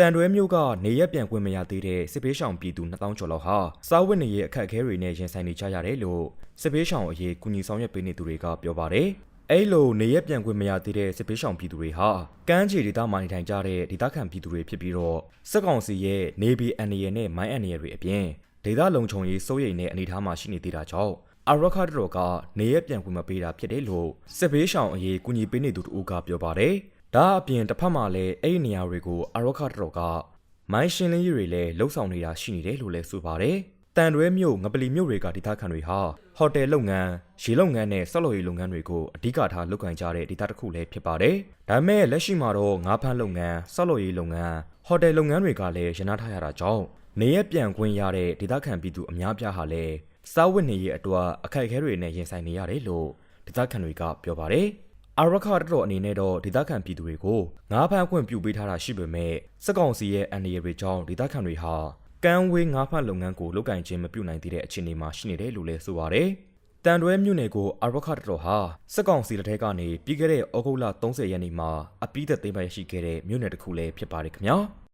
တန်တွဲမြို့ကနေရက်ပြန်ခွင့်မရသေးတဲ့စစ်ပေးရှောင်ပြည်သူ2000ကျော်လောက်ဟာစားဝတ်နေရေးအခက်အခဲတွေနဲ့ရင်ဆိုင်နေကြရတယ်လို့စစ်ပေးရှောင်အရေးကူညီဆောင်ရွက်ပေးနေသူတွေကပြောပါတယ်။အဲ့လိုနေရက်ပြန်ခွင့်မရသေးတဲ့စစ်ပေးရှောင်ပြည်သူတွေဟာကမ်းခြေဒေသမှာနေထိုင်ကြတဲ့ဒေသခံပြည်သူတွေဖြစ်ပြီးတော့စစ်ကောင်စီရဲ့နေပြည်အန်ရီနဲ့မိုင်းအန်ရီတွေအပြင်ဒေသလုံခြုံရေးစိုးရိမ်တဲ့အနေအထားမှာရှိနေသေးတာကြောင့်အရခတ်တော်ကနေရက်ပြန်ခွင့်မပေးတာဖြစ်တယ်လို့စစ်ပေးရှောင်အရေးကူညီပေးနေသူတို့ကပြောပါတယ်။ ဒါအပြင်တစ်ဖက်မှာလည်းအဲ့ဒီနေရာတွေကိုအရခတ်တော်ကမိုင်းရှင်းလင်းရေးတွေလည်းလှုပ်ဆောင်နေတာရှိနေတယ်လို့လည်းဆိုပါတယ်။တန်တွဲမြို့ငပလီမြို့တွေကဒေသခံတွေဟာဟိုတယ်လုပ်ငန်း၊ရေလုပ်ငန်းနဲ့ဆောက်လုပ်ရေးလုပ်ငန်းတွေကိုအဓိကထားလုပ်ကိုင်ကြတဲ့ဒေသတစ်ခုလည်းဖြစ်ပါတယ်။ဒါပေမဲ့လက်ရှိမှာတော့ငါးဖမ်းလုပ်ငန်း၊ဆောက်လုပ်ရေးလုပ်ငန်း၊ဟိုတယ်လုပ်ငန်းတွေကလည်းရနာထားရတာကြောင့်နေရပြန်ခွင့်ရတဲ့ဒေသခံပြည်သူအများပြားဟာလည်းစားဝတ်နေရေးအတွက်အခက်အခဲတွေနဲ့ရင်ဆိုင်နေရတယ်လို့ဒေသခံတွေကပြောပါတယ်။ အာရခတ်တော်အနေနဲ့တော့ဒေသခံပြည်သူတွေကိုငားဖမ်းခွင့်ပြုပေးထားတာရှိပေမဲ့စက်ကောင်စီရဲ့အန်ဒီရီတွေကြောင့်ဒေသခံတွေဟာကမ်းဝေးငားဖမ်းလုပ်ငန်းကိုလုပ်ကင်ခြင်းမပြုနိုင်သေးတဲ့အခြေအနေမှာရှိနေတယ်လို့လည်းဆိုပါတယ်။တန်တွဲမြို့နယ်ကိုအာရခတ်တော်ဟာစက်ကောင်စီလက်ထက်ကနေပြီးခဲ့တဲ့ဩဂုတ်လ30ရက်နေ့မှာအပိသက်သိမ်းပိုက်ရှိခဲ့တဲ့မြို့နယ်တစ်ခုလည်းဖြစ်ပါတယ်ခင်ဗျာ။